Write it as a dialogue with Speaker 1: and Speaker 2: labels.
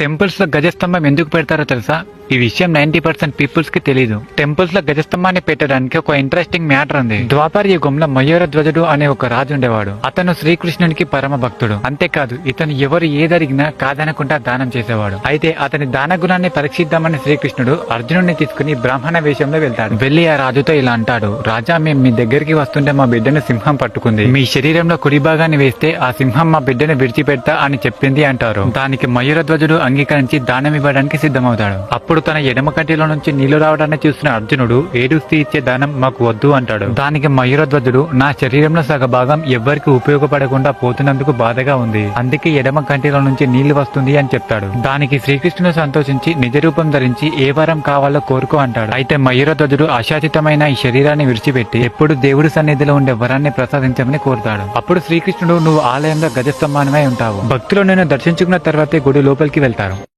Speaker 1: టెంపుల్స్లో గజస్తంభం ఎందుకు పెడతారో తెలుసా? ఈ విషయం నైన్టీ పర్సెంట్ పీపుల్స్కి తెలియదు టెంపుల్స్లో గజస్తంభాన్ని పెట్టడానికి ఒక ఇంట్రెస్టింగ్ మ్యాటర్ ఉంది. ద్వాపర యుగంలో మయూర ధ్వజుడు అనే ఒక రాజు ఉండేవాడు. అతను శ్రీకృష్ణునికి పరమ భక్తుడు. అంతేకాదు ఇతను ఎవరు ఏదరిగినా కాదనకుండా దానం చేసేవాడు. అయితే అతని దాన గుణాన్ని పరీక్షిద్దామని శ్రీకృష్ణుడు అర్జునుడిని తీసుకుని బ్రాహ్మణ వేషంలో వెళ్తాడు. వెళ్ళి ఆ రాజుతో ఇలా అంటాడు రాజా మేము మీ దగ్గరికి వస్తుంటే మా బిడ్డను సింహం పట్టుకుంది. మీ శరీరంలో కుడి భాగాన్ని వేస్తే ఆ సింహం మా బిడ్డను విడిచిపెడతా అని చెప్పింది అంటారు. దానికి మయూరధ్వజుడు అంగీకరించి దానం ఇవ్వడానికి సిద్ధమవుతాడు. అప్పుడు తన ఎడమ కంటిలో నుంచి నీళ్ళు రావడాన్ని చూసిన అర్జునుడు ఏడుస్తూ ఇచ్చే దానం మాకు వద్దు అంటాడు. దానికి మయూరధ్వజుడు నా శరీరంలో సగ భాగం ఎవ్వరికి ఉపయోగపడకుండా పోతున్నందుకు బాధగా ఉంది. అందుకే ఎడమ కంటిలో నుంచి నీళ్ళు వస్తుంది అని చెప్తాడు. దానికి శ్రీకృష్ణుడు సంతోషించి నిజ రూపం ధరించి ఏ వరం కావాలో కోరుకో అంటాడు. అయితే మయూరధ్వజుడు అశాచితమైన ఈ శరీరాన్ని విడిచిపెట్టి ఎప్పుడు దేవుడి సన్నిధిలో ఉండే వరాన్ని ప్రసాదించమని కోరుతాడు. అప్పుడు శ్రీకృష్ణుడు నువ్వు ఆలయంలో గజస్తంభానమై ఉంటావు. భక్తులు నేను దర్శించుకున్న తర్వాతే గుడి లోపలికి Claro.